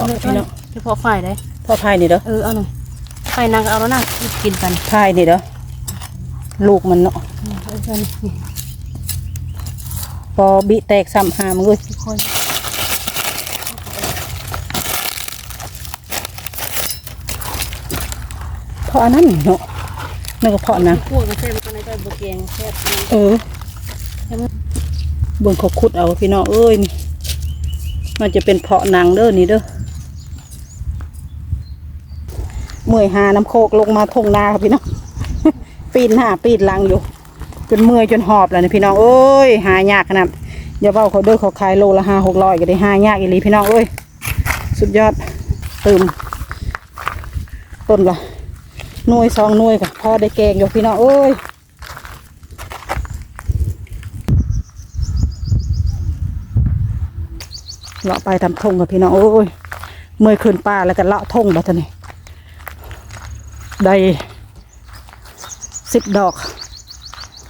าะพี่น้องเฉพาะฝ่ายได้พ่อพายนี่เด้อเออเอาหน่อยไฟนางก็เอาแล้วนะกินกันพายนี่เด้อลูกมันเนาะอืมเอาเถอะนี่พอบิแตกซ้ำหามึงเอ้ยค่อยเพราะอันนั้นเนาะนั่นก็เพราะนะคั่วกระเทียมกันในใบบัวแกงแซ่บนะเออใช่ไหมเบิ่งเขาขุดเอาพี่น้องเอ้ยนี่มันจะเป็นเพาะหนังเด้อนี่เด้อ เมื่อยหาน้ำโคกลงมาทงนาครับพี่น้อง ปีนห้าปีนลังอยู่ จนเมื่อยจนหอบแล้วนี่พี่น้องเอ้ยหายากขนาดอย่าเบ้าเขาเด้อเขาขายโลละห้าหกร้อยก็ได้หายากอีหลีพี่น้องเอ้ยสุดยอดเติมต้นละหน่วยสองหน่วยก็พอได้แกงอยู่พี่น้องเอ้ยเลาะไปทำทงกับพี่น้องโอ้ยเมื่อยขึ้นป่าแล้วก็เลาะทงแบัดนี้ ได้สิบดอก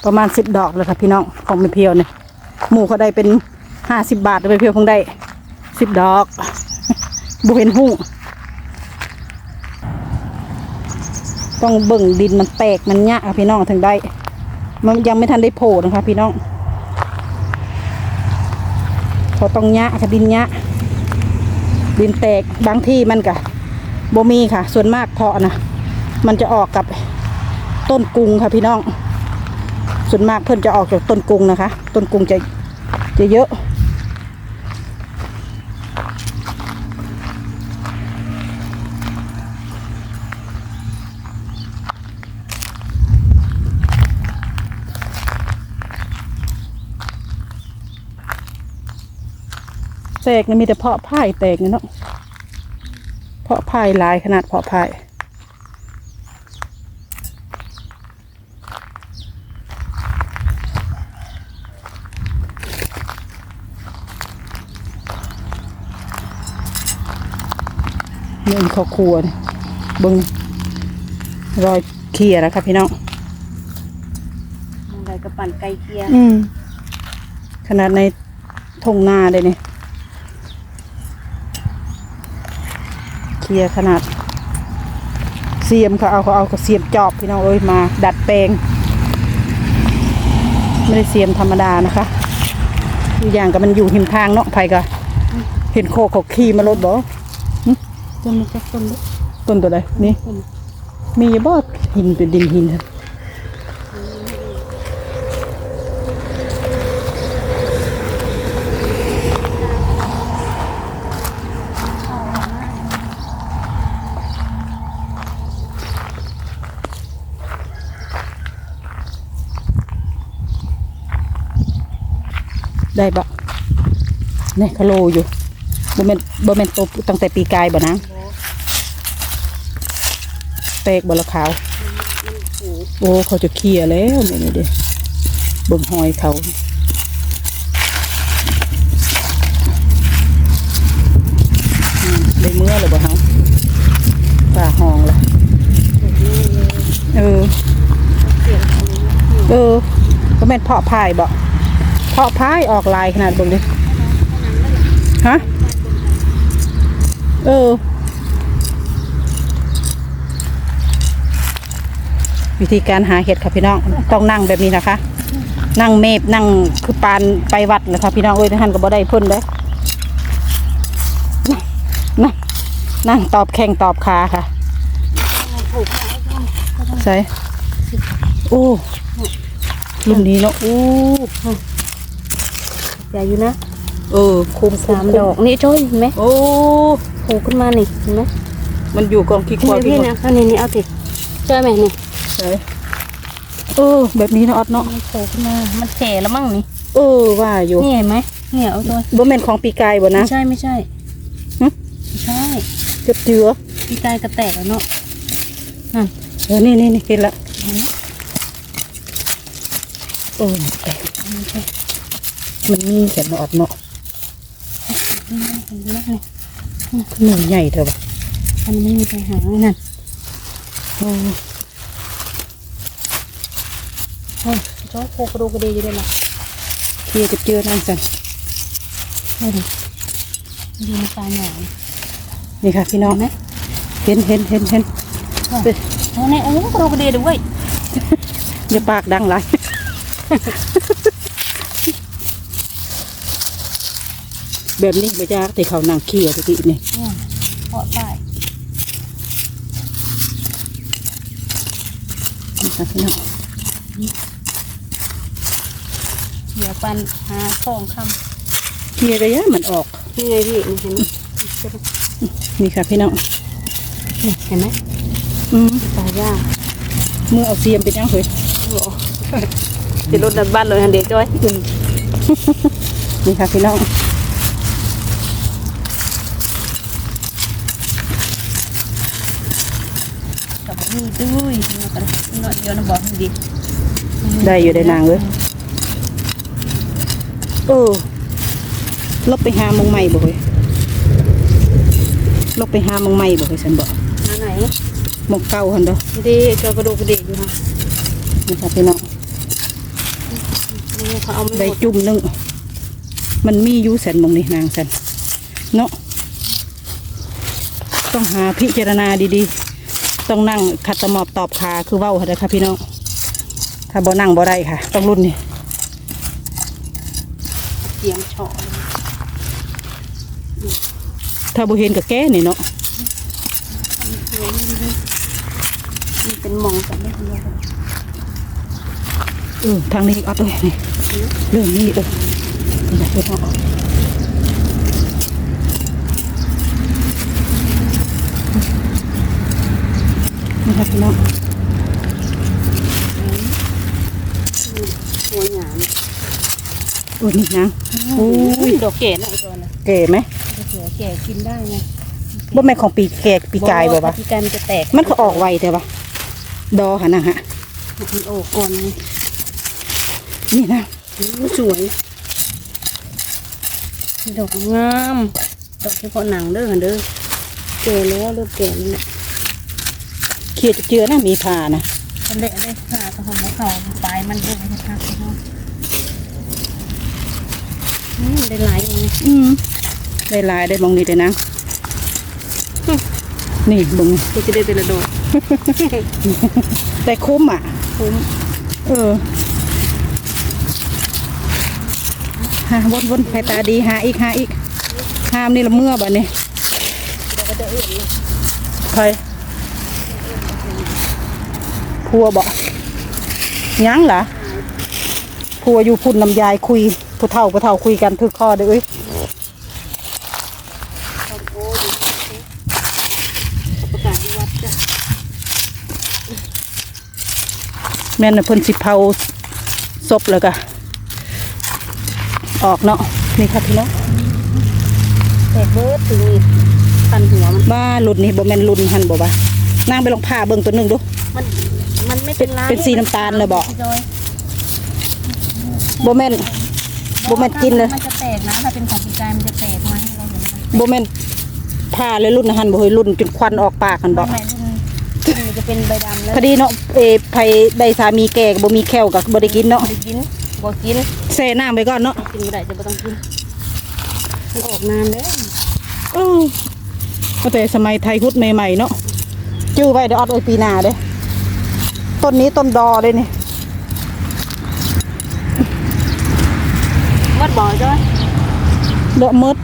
ประมาณสิบดอกเลยค่ะพี่น้องของไม่เพียวเนี่ยหมูเขาได้เป็นห้าสิบบาทไม่เพียวเพิ่งได้สิบดอกบุเห็นหูต้องเบิ่งดินมันแตกมันยะค่ะพี่น้องถึงได้ มันยังไม่ทันได้โผล่นะคะพี่น้องพอต้องยะค่ะดินยะดินแตกบางที่มันกะบ่มีค่ะ ส่วนมากเพาะนะ มันจะออกกับต้นกรุงค่ะพี่น้อง ส่วนมากเพื่อนจะออกจากต้นกรุงนะคะ ต้นกรุงจะจะเยอะแตกนี่มีแต่เพาะพายแตกเนาะเพาะพายหลายขนาดเพาะพาย นข้าวครัวนี่เบึงรอยเขียแล้วครับพี่น้องอะไรกระปั่นไก่เคียอืมขนาดในทงนาเลยเนี่ยเคลียร์ขนาด เสียมเขาเอาเขาเอาเขาเสียมจอบพี่น้องเอ้ยมา ดัดแปลง ไม่ได้เสียมธรรมดานะคะอีกอย่างก็มันอยู่หิมทางเนาะไผก็เห็นโคเขาขี่มารถบ่ ต้นมันจะต้นเล็กต้นตัวใดนี่ต้นมีบ่หินเป็นดินหินครับได้บ่นี่คาโลอยู่บ่แม่นบ่แม่นตบตั้งแต่ปีกายบ่นะ แตกบ่ละขาว โอ้เขาจะเคลียร์แล้วนี่นี่เด้เบิ่งหอยเขาอืมได้เมื่อเลยบ่ฮะป่าห้องละเออ เออ ก็แม่นเพาะพายบ่เพาะพายออกลายขนาดเบิ่งดิฮะ เออ วิธีการหาเห็ดค่ะพี่น้องต้องนั่งแบบนี้นะคะ นั่งเมฟนั่งคือปานไปวัดนะคะพี่น้องเอ้ยท่านก็บ่ได้เพ่นได้อนั่งนั่งตอบแข่งตอบขาค่ะใส่โอ้รุ่นนี้เนาะโอ้ใหญ่อยู่นะเออคุมคุสามมคุดอกนี่จ้อยเห็นไหมโอ้โผล่ขึ้นมานี่เห็นไหมมันอยู่กองขี้ควายพี่นะเอานี่นี่เอาสิจ้อยไหมนี่ ใส่เออ แบบนี้เนาะออดเนาะมันโผล่ขึ้นมา มันแฉแล้วมั้งนี่ เออว่าอยู่นี่เห็นไหมเนี่ยเอาตัวบ่แม่นของปีกายบ่นะ ไม่ใช่ไม่ใช่หึ ไม่ใช่เจ็บเจือพี่กายกระแตกแล้วเนาะเออนี่นี่นี่เห็นละโอ้ยแตกมันมีแขนออดเนาะเห็นไหมนี่ขึ้นหนึ่งใหญ่เถอะบ่อันนี้ไม่มีใครหาเลยนั่น โอ้ โอ้ยจ้อยโผล่กระดูกกระเดียเลยนะเคียจะเจอนั่งสั่นดูดิดูมันตาหนาวนี่ค่ะพี่น้องนไหมเห็นเห็นเห็นเห็นโอ้เนี่ยโอ้กระโดดกระเดยด้วยอย่าปากดังไรแบบนี้ไปจากที่เขานั่งเคียวตะกี้นี่เพาะได้นี่ค่ะพี่น้อง เดี๋ยวปันหาทองคเคี่ยวก็ยะมันออกำนี่ไงพี่นี่เห็นไหมนี่ค่ะพี่น้องนี่เห็นไหมอืมตายย่างมือเอาเสียมเป็นยังเฮ้ยติดรถดับบ้านเลยฮันเด็กจ้อยอืมนี่ค่ะพี่น้องกับนี่ด้วยนี่ก็ได้นี่เดียวนะบอกให้ดีได้อยู่ได้นางเลย เออลบไปหาหมองใหม่บ่เฮ้ยลบไปหาหมองใหม่บ่เฮ้ยฉันบอกหาไหนหมองเก่าหันเด้อดีเจ้ากระโดดกระเดยอยู่ค่ะนี่ค่ะพี่น้องนี่เขาเอาไม่หได้มดจุ่มหนึงมันมีอยู่แสนหมองนี่นางแสนเนาะต้องหาพิจารณาดีๆ ต้องนั่งขัดสมอบตอบคาคือเว้าค่ะเด้อค่ะพี่น้อง ถ้าบ่นั่งบ่ได้ค่ะ ต้องรุ่นนี่เสียงเฉาะถ้าบ่เห็นก็แก้นี่เนาะนี่เป็นหมองกันไม่เดียวเออทางนี้เอาตัวนี่เรื่องนี้เออนี่ค่ะพี่น้องนี่ค่ะพี่น้อง หัวหยาม โอ้ยนี่นางโอ้ยดอกเกดนะไอ้ตัวน่ะเก๋ไหมดอกเกดแก่กินได้ไงบ่แม่นของปีแกกปีกายบ่ปะปีกายมันจะแตกมันก็ออกไวแต่ปะดอค่ะนะฮะมันออกก่อนไงนี่นะโอ้สวยดอกงามดอกเฉพาะหนังเด้อค่ะเด้อแก่แล้วเริ่มแก่แล้วเนี่ยเขียดเจือนะมีผ่านะทำเละได้ค่ะกระหอมมะเขาปลายมันเยอะนะคะพี่น้องอืม ได้หลายอย่างนี้อืมได้หลายได้มองนี่เด้อนะนี่เบึงก็จะได้แต่ละดอกได้คุ้มอะ คุ้ม เออหาวนวนๆไปตาดีหาอีกหาอีกหามนี่ละเมื่อบ่เนี่ยเดี๋ยวก็จะเอื้อนเลยใครพัวบ่ยังเหรอพัวอยู่พุ่นน้ำยายคุย ผู้เฒ่าผู้เฒ่าคุยกันถือข้อเด้อเอ้ยประกาศที่วัดจ้ะแม่นน่ะเพิ่นสิเผาศพแล้วก็ออกเนาะนี่ค่ะพี่น้องแตกเบิดถึงนี่ตันหัวมันบ้ารุ่นนี้บ่แม่นรุ่นหันบ่บ่านางไปลองผ่าเบิ่งตัวหนึงดูมันมันไม่เป็นลายเป็นสีน้ำตาลเลยบอกพี่จอยบ่แม่น บ่แม่นกินเลย มันจะแตกนะถ้าเป็นของปีกายมันจะแตกไหมเราเห็นมันบ่แม่นผ่าเลยรุ่นหันบ่เฮ้ยรุ่นจนควันออกปากกันบ่ไม่ไม่รุ่นรุ่นมันจะเป็นใบดำแล้วพอดีเนาะเออไผได้สามีแก่ก็บ่มีแควก็บ่ได้กินเนาะบ่ได้กินบ่กินแช่น้ำไปก่อนเนาะกินไม่ได้จะบ่ต้องกินมันออกนานแล้วเออก็แต่สมัยไทยฮุดใหม่ๆเนาะจื้อไว้เดี๋ยวออดไว้ปีหน้าเด้อต้นนี้ต้นดอเลยนี่ วัด บ่อจ้อยเดาะมด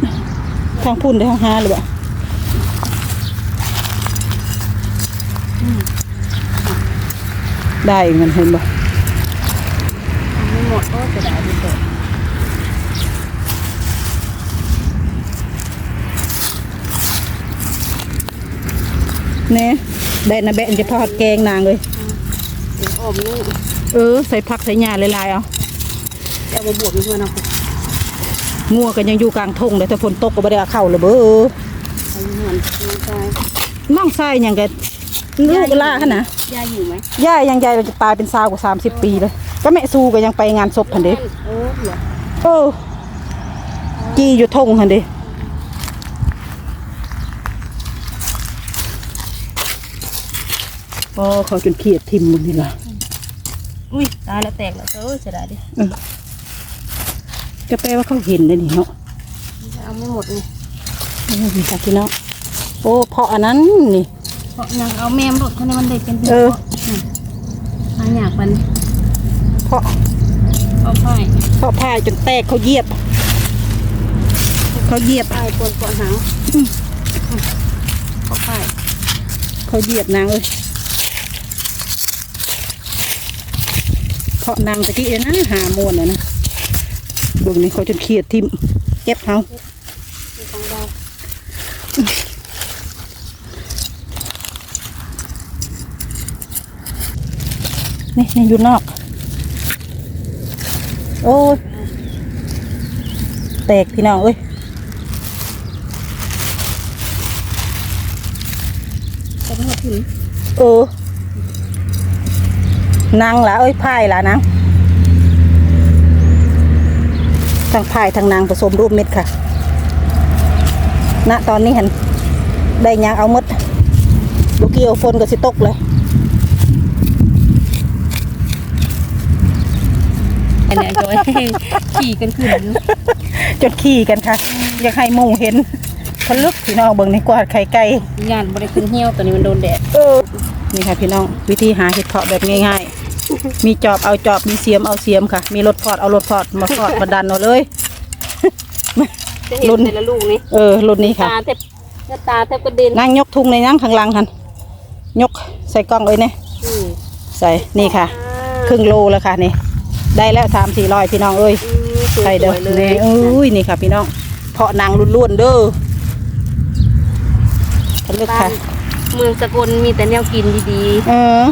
ทางพุ่นได้ทางหาเลยบ่ได้เงินเห็นบ่ไม่หมดก็จะได้ดีเกิดเน่ได้นะแบะจะพอดแกงนางเลยเดี๋ยวออมนี่เออ ใส่ผักใส่หญ้าหลายๆเอาเอามาบวกมันเพื่อนเอาไป งัวก็ยังอยู่กลางทงเลยแต่ฝนตกก็บ่ได้เอาเข้าเลยเบ้อเอาเหมือนน้องชายน้องชายหยังก็ลูกล่าหั่นน่ะย่าอยู่ไหมย่ายังยายเราจะตายเป็นสาวกว่าสามสิบปีเลย ก็แม่สู้ก็ยังไปงานศพหันเด้เออเหรอเออจีอยู่ทงหันเด้โอ้เขาจนเขียดทิมมึงนี่ล่ะอุ้ยตายแล้วแตกแล้วเออจะได้ดิ ก็แปลว่าเขาเห็นเลยนี่เนาะเอาไม่หมดนี่เออนี่ค่ะพี่น้องโอ้เพราะอันนั้นนี่เพราะยังเอาแม่มรถคนนี้มันได้เป็นเออหาอยากมันเพราะเอาไผ่เพราะพายจนแตกเขาเหยียบ เขาเหยียบไผ่ปนปนหางเอาไผ่เขาเหยียบนางเลยเพราะนางตะกี้เองนะหามวนอะนะ เบิ่งนี่เขาจนเครียดทิมเก็บเขาเรานี่นี่อยู่นอก โอ้ยแตกพี่น้องเอ้ยเออนางละเอ้ยพายละนาง ทั้งพายทั้งนางผสมรูปเม็ดค่ะ ณ ตอนนี้เห็นได้ยางเอาหมดลูกเกี่ยวฝนก็สิตกเลยอันเนี้ยจอยขี่กันขึ้นอยู่จดขี่กันค่ะ อยากให้หมูเห็นทะลึกพี่น้องเบิ่งในกวาดไข่ไก่งานบริขึ้นเหี่ยวตอนนี้มันโดนแดดเออนี่ค่ะพี่น้องวิธีหาเห็ดเพาะแบบง่ายๆ มีจอบเอาจอบมีเสียมเอาเสียมค่ะ มีรถพอดเอารถพอดมาพอดมาดันเอาเลย จะเห็นรุ่นแต่ละลูกนี่เออรุ่นนี้ค่ะตาแทบหน้าตาแทบกระเด็นนั่งยกทุงในนั่งข้างหลังหันยกใส่กล้องเลยเนี่ยอืมใส่นี่ค่ะ ครึ่งโลแล้วค่ะนี่ ได้แล้วสามสี่ร้อยพี่น้องเอ้ยอืมสวยใส่เด้อๆเลนี่ยเอ้ยนี่ค่ะ พี่น้องเพาะนางล้วนๆเด้อทะลึกบ้าค่ะ นเมืองสกลมีแต่แนวกินดีเออ